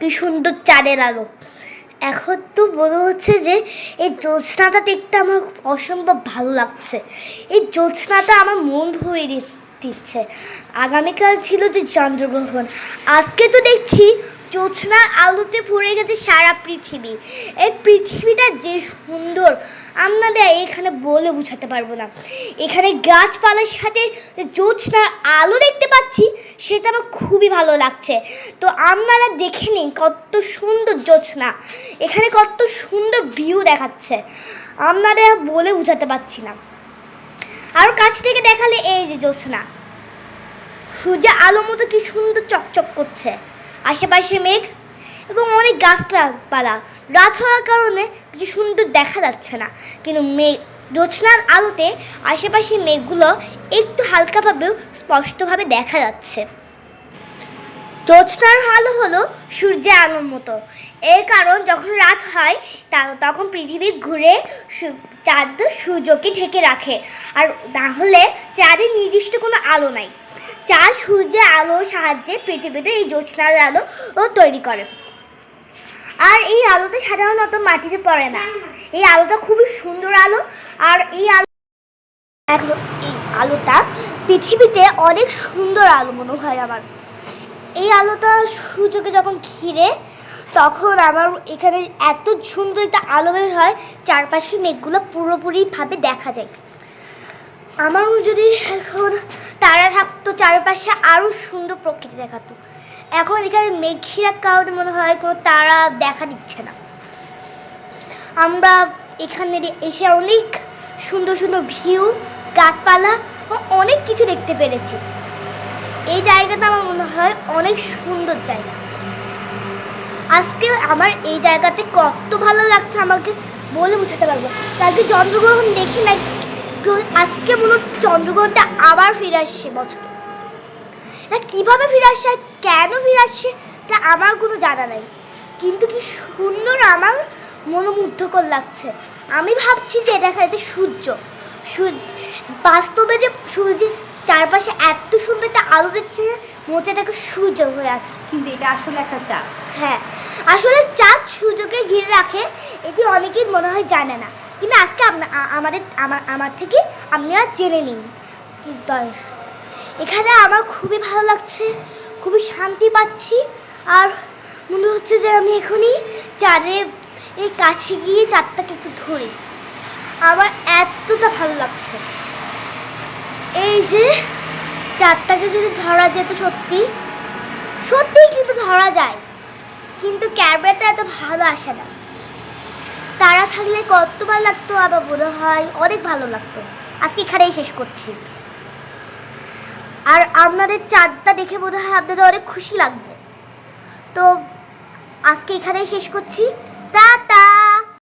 কি সুন্দর চাঁদের আলো। এখন তো মনে হচ্ছে যে এই জ্যোৎস্নাটা দেখতে আমার অসম্ভব ভালো লাগছে। এই জ্যোৎস্নাটা আমার মন ভরে দি- দিচ্ছে আগামীকাল ছিল যে চন্দ্রগ্রহণ। আজকে তো দেখছি জ্যোৎস্নার আলোতে ভরে গেছে সারা পৃথিবী। এই পৃথিবীটা যে সুন্দর, আপনাদের এখানে বলে বোঝাতে পারব না। এখানে গাছপালার সাথে জ্যোৎস্নার আলো দেখতে পাচ্ছি, সেটা আমার খুবই ভালো লাগছে। তো আপনারা দেখে নিন কত সুন্দর জ্যোৎস্না। এখানে কত সুন্দর ভিউ দেখাচ্ছে। আপনাদের বলে বোঝাতে পারছি না। আর কাছ থেকে দেখালে এই যে জ্যোৎস্না। সূর্যের আলো মতো কি সুন্দর চকচক করছে। আশেপাশে মেঘ এবং অনেক গাছপালা। রাত হওয়ার কারণে কিছু সুন্দর দেখা যাচ্ছে না। কিন্তু মেঘ, জ্যোৎস্নার আলোতে আশেপাশে মেঘগুলো একটু হালকাভাবেও স্পষ্টভাবে দেখা যাচ্ছে। জ্যোৎস্নার আলো হলো সূর্যের আলোর মতো। এর কারণ যখন রাত হয় তখন পৃথিবী ঘুরে চাঁদ সূর্যকে ঢেকে রাখে। আর না হলে চাঁদের নির্দিষ্ট কোনো আলো নাই। চাঁদ সূর্যের আলোর সাহায্যে পৃথিবীতে এই জ্যোৎস্নার আলো তৈরি করে। আর এই আলোটা সাধারণত মাটিতে পড়ে না। এই আলোটা খুবই সুন্দর আলো। আর এই আলো এখন এই আলোটা পৃথিবীতে অনেক সুন্দর আলো মনে হয় আমার। এই আলোটা সূর্যকে যখন ঘিরে, তখন আমার এখানে এত সুন্দর একটা আলো বের হয়, চারপাশে মেঘগুলো পুরোপুরিভাবে দেখা যায়। আমার যদি এখন তারা থাকতো, চারপাশে আরও সুন্দর প্রকৃতি দেখাতো। এখন এখানে মেঘ ঘিরার কারণে মনে হয় কোনো তারা দেখা দিচ্ছে না। আমরা এখানে এসে অনেক সুন্দর সুন্দর ভিউ, গাছপালা অনেক কিছু দেখতে পেরেছি। এই জায়গাটা আমার মনে হয় অনেক সুন্দর জায়গা। আজকে আমার এই জায়গাতে কত ভালো লাগছে আমাকে বলে বোঝাতে পারব কালকে চন্দ্রগ্রহণ দেখি না আজকে মনে হচ্ছে চন্দ্রগ্রহণটা আবার ফিরে আসছে বছরে। না কীভাবে ফিরে আসছে কেন ফিরে আসছে তা আমার কোনো জানা নাই। কিন্তু কি সুন্দর আমার মনোমুগ্ধকর লাগছে। আমি ভাবছি যে এটা এখানে সূর্য। সূর্য, বাস্তবে যে সূর্যের চারপাশে এত সুন্দর একটা আলো দিচ্ছে এটাকে সূর্য হয়ে আছে। কিন্তু এটা আসলে একটা চাঁদ। হ্যাঁ আসলে চাঁদ সূর্যকে ঘিরে রাখে এটি অনেকেই মনে হয় জানে না। কিন্তু আজকে আমাদের আমার আমার থেকে আপনারা জেনে নিন। এখানে আমার খুবই ভালো লাগছে খুবই শান্তি পাচ্ছি। আর মনে হচ্ছে যে আমি এখনই চাঁদে এই কাছে গিয়ে চাঁদটাকে একটু ধরি। আমার এতটা ভালো লাগছে। এই যে চাঁদটাকে যদি ধরা যেত সত্যি, সত্যিই কিন্তু ধরা যায়। কিন্তু ক্যামেরাটা এত ভালো আসে না। তারা থাকলে কতবার লাগতো আবার মনে হয়, অনেক ভালো লাগতো। আজকে এখানেই শেষ করছি। আর আপনাদের চাঁদটা দেখে মনে হয় আপনাদের অনেক খুশি লাগবে। তো আজকে এখানেই শেষ করছি। টাটা!